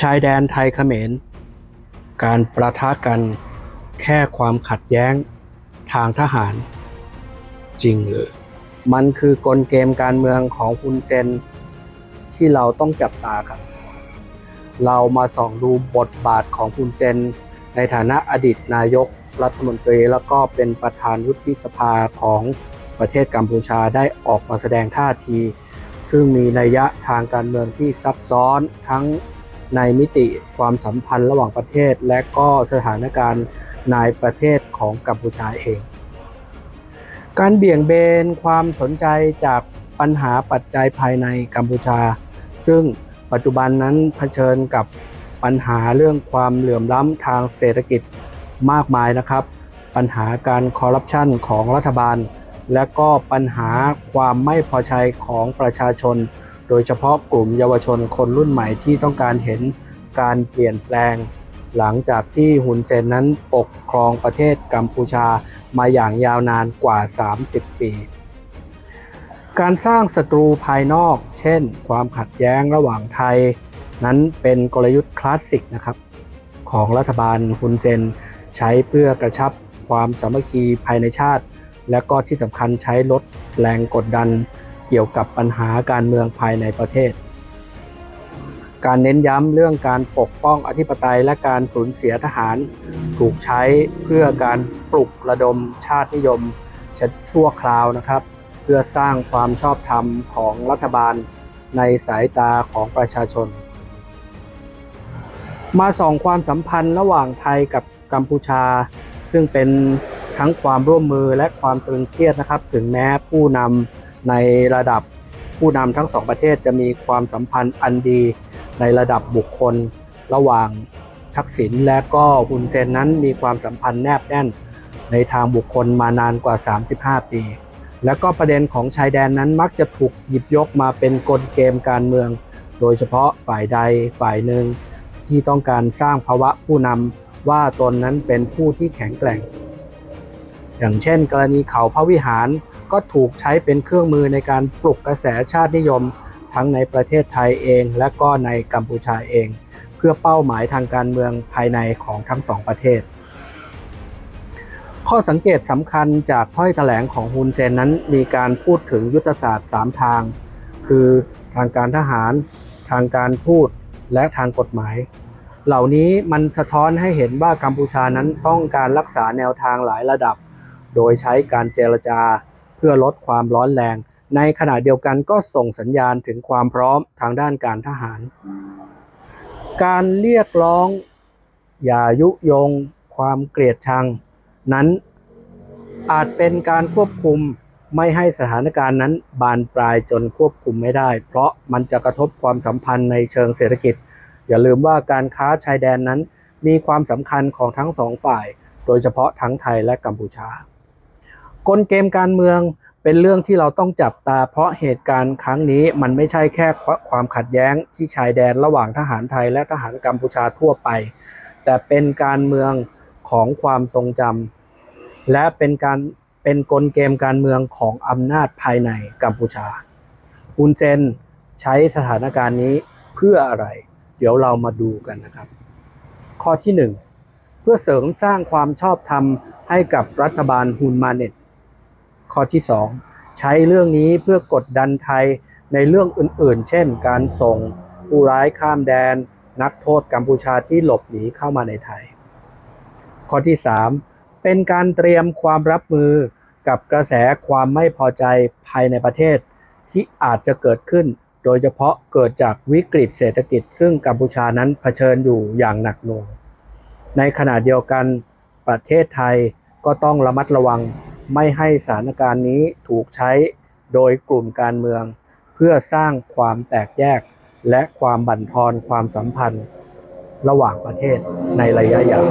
ชายแดนไทยเขมร การประทะกันแค่ความขัดแย้งทางทหาร จริงหรือมันคือกลเกมการเมืองของฮุนเซน ที่เราต้องจับตาครับ เรามาส่องดูบทบาทของฮุนเซน ในฐานะอดีตนายกรัฐมนตรีแล้วก็เป็นประธานวุฒิสภาของประเทศกัมพูชาได้ออกมาแสดงท่าที ซึ่งมีนัยยะทางการเมืองที่ซับซ้อนทั้ง ในมิติความสัมพันธ์ระหว่างประเทศ และก็สถานการณ์ในประเทศของกัมพูชาเอง การเบี่ยงเบนความสนใจจากปัญหาปัจจัยภายในกัมพูชา ซึ่งปัจจุบันนั้นเผชิญกับปัญหาเรื่องความเหลื่อมล้ำทางเศรษฐกิจมากมายนะครับ ปัญหาการคอร์รัปชันของรัฐบาล และก็ปัญหาความไม่พอใจของประชาชน โดยเฉพาะกลุ่มเยาวชนคนรุ่นใหม่ที่ต้องการเห็นการเปลี่ยนแปลง หลังจากที่ฮุนเซนนั้นปกครองประเทศกัมพูชามาอย่างยาวนานกว่า 30 ปี การสร้างศัตรูภายนอก เช่น ความขัดแย้งระหว่างไทย นั้นเป็นกลยุทธ์คลาสสิกนะครับของรัฐบาลฮุนเซนใช้เพื่อกระชับความสามัคคีภายในชาติ และก็ที่สำคัญใช้ลดแรงกดดัน เกี่ยวกับปัญหาการเมืองภายในประเทศ การเน้นย้ำเรื่องการปกป้องอธิปไตยและการสูญเสียทหาร ถูกใช้เพื่อการปลุกระดมชาตินิยมชั่วคราวนะครับ เพื่อสร้างความชอบธรรมของรัฐบาลในสายตาของประชาชน มาส่องความสัมพันธ์ระหว่างไทยกับกัมพูชา ซึ่งเป็นทั้งความร่วมมือและความตรึงเครียดนะครับ ถึงแม้ผู้นำ ในระดับผู้นำทั้งสองประเทศจะมีความสัมพันธ์อันดีในระดับบุคคล ระหว่างทักษิณและก็ฮุนเซนนั้นมีความสัมพันธ์แนบแน่นในทางบุคคลมานานกว่า 35 ปี และก็ประเด็นของชายแดนนั้นมักจะถูกหยิบยกมาเป็นกลเกมการเมือง โดยเฉพาะฝ่ายใดฝ่ายหนึ่ง ที่ต้องการสร้างภาวะผู้นำว่าตนนั้นเป็นผู้ที่แข็งแกร่ง อย่างเช่น กรณีเขาพระวิหาร ก็ถูกใช้เป็นเครื่องมือในการปลุกกระแสชาตินิยม ทั้งในประเทศไทยเอง และก็ในกัมพูชาเอง เพื่อเป้าหมายทางการเมืองภายในของทั้งสองประเทศ ข้อสังเกตสำคัญจากถ้อยแถลงของฮุนเซนนั้นมีการพูดถึงยุทธศาสตร์ 3 ทาง คือทางการทหาร ทางการพูดและทางกฎหมายเหล่านี้มันสะท้อนให้เห็นว่ากัมพูชานั้นต้องการรักษาแนวทางหลายระดับ โดยใช้การเจรจา เพื่อลดความร้อนแรง ในขณะเดียวกันก็ส่งสัญญาณถึงความพร้อมทางด้านการทหาร การเรียกร้อง อย่ายุยง ความเกลียดชัง นั้นอาจเป็นการควบคุมไม่ให้สถานการณ์นั้นบานปลายจนควบคุมไม่ได้ เพราะมันจะกระทบความสัมพันธ์ในเชิงเศรษฐกิจ อย่าลืมว่าการค้าชายแดนนั้นมีความสำคัญของทั้งสองฝ่าย โดยเฉพาะทั้งไทยและกัมพูชา กลเกมการเมืองเป็นเรื่องที่เราต้องจับตา เพราะเหตุการณ์ครั้งนี้มันไม่ใช่แค่ความขัดแย้งที่ชายแดนระหว่างทหารไทยและทหารกัมพูชาทั่วไป แต่เป็นการเมืองของความทรงจำและเป็นการเป็นกลเกมการเมืองของอำนาจภายในกัมพูชาฮุนเซนใช้สถานการณ์นี้เพื่ออะไร เดี๋ยวเรามาดูกันนะครับ ข้อที่ 1 เพื่อเสริมสร้างความชอบธรรมให้กับรัฐบาลฮุนมาเน็ต ข้อที่ 2 ใช้เรื่องนี้เพื่อกดดันไทยในเรื่องอื่นๆ เช่น การส่งผู้ร้ายข้ามแดน นักโทษกัมพูชาที่หลบหนีเข้ามาในไทย ข้อที่ 3 เป็นการเตรียมความรับมือกับกระแสความไม่พอใจภายในประเทศ ที่อาจจะเกิดขึ้น โดยเฉพาะเกิดจากวิกฤตเศรษฐกิจ ซึ่งกัมพูชานั้นเผชิญอยู่อย่างหนักหน่วง ในขณะเดียวกันประเทศไทยก็ต้องระมัดระวัง ไม่ให้สถานการณ์นี้ถูกใช้โดยกลุ่มการเมือง เพื่อสร้างความแตกแยก และความบั่นทอนความสัมพันธ์ ระหว่างประเทศในระยะยาว